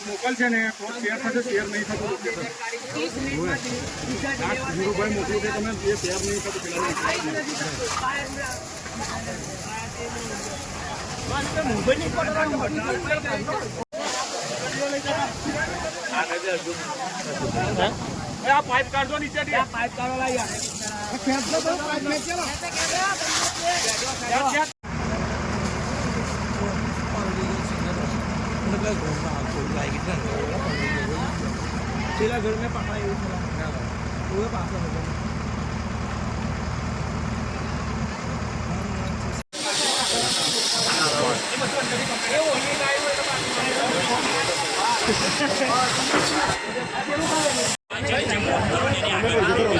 મોકલ છે ને તો શેર થશે શેર નહીં થતું લોકેશન આ ધીરુભાઈ મોકલ્યું કે તમે એ શેર નહીં થતું પેલા આ પાઇપ કાઢો નીચે પાઇપ કાઢો લાવી પેલા ઘર મેં પકડાય એવું થયું ઓએ પાછો હતો હવે આ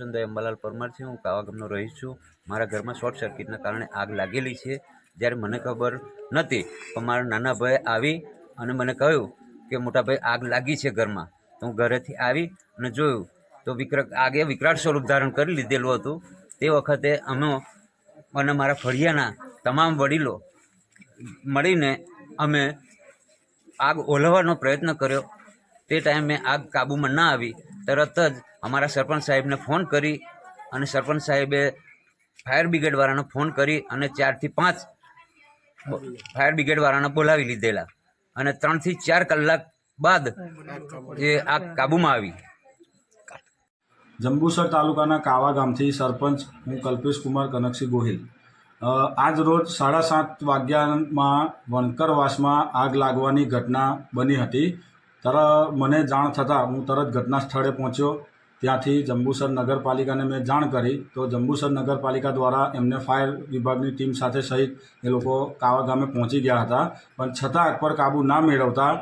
જશવંતભાઈ અંબાલાલ પરમાર છે હું કાવા ગામનો રહીશ છું. મારા ઘરમાં શોર્ટ સર્કિટના કારણે આગ લાગેલી છે. જ્યારે મને ખબર નથી પણ મારા નાના ભાઈ આવી અને મને કહ્યું કે મોટા ભાઈ, આગ લાગી છે ઘરમાં. તો હું ઘરેથી આવી અને જોયું તો વિક્ર આગે વિકરાળ સ્વરૂપ ધારણ કરી લીધેલું હતું. તે વખતે અમે અને મારા ફળિયાના તમામ વડીલો મળીને અમે આગ ઓલવવાનો પ્રયત્ન કર્યો. તે ટાઈમે આગ કાબૂમાં ના આવી. તરત જ અમારા સરપંચ સાહેબને ફોન કરી અને સરપંચ સાહેબે ફાયર બ્રિગેડવાળાને ફોન કરી અને ચારથી પાંચ ફાયર બ્રિગેડવાળાને બોલાવી લીધેલા. અને ત્રણથી ચાર કલાક બાદ એ આગ કાબૂમાં આવી. જંબુસર તાલુકાના કાવા ગામથી સરપંચ હું કલ્પેશ કુમાર કનકસિંહ ગોહિલ. આજ રોજ સાડા સાત વાગ્યામાં વણકરવાસમાં આગ લાગવાની ઘટના બની હતી. તરત મને જાણ થતાં હું તરત ઘટના સ્થળે પહોંચ્યો. ત્યાંથી જંબુસર નગરપાલિકાને મેં જાણ કરી. તો જંબુસર નગરપાલિકા દ્વારા એમને ફાયર વિભાગની ટીમ સાથે સહિત એ લોકો કાવા ગામે પહોંચી ગયા હતા. પણ છતાં આગ પર કાબૂ ના મેળવતા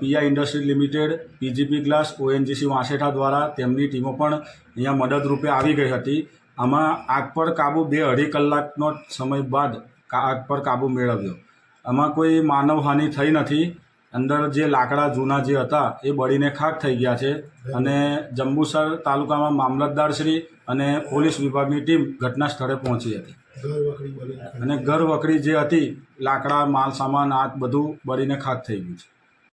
P I industry limited, P G P glass, O N G C વાંસેઠા દ્વારા તેમની ટીમો પણ અહીંયા મદદરૂપે આવી ગઈ હતી. આમાં આગ પર કાબૂ બે અઢી કલાકનો સમય બાદ આગ પર કાબૂ મેળવ્યો. આમાં કોઈ માનવહાનિ થઈ નથી. અંદર જે લાકડા જૂના જે હતા એ બળીને ખાક થઈ ગયા છે. અને જંબુસર તાલુકામાં મામલતદારશ્રી અને પોલીસ વિભાગની ટીમ ઘટના સ્થળે પહોંચી હતી. અને ઘર વકડી જે હતી લાકડા માલ સામાન આ બધું બળીને ખાક થઈ ગયું છે.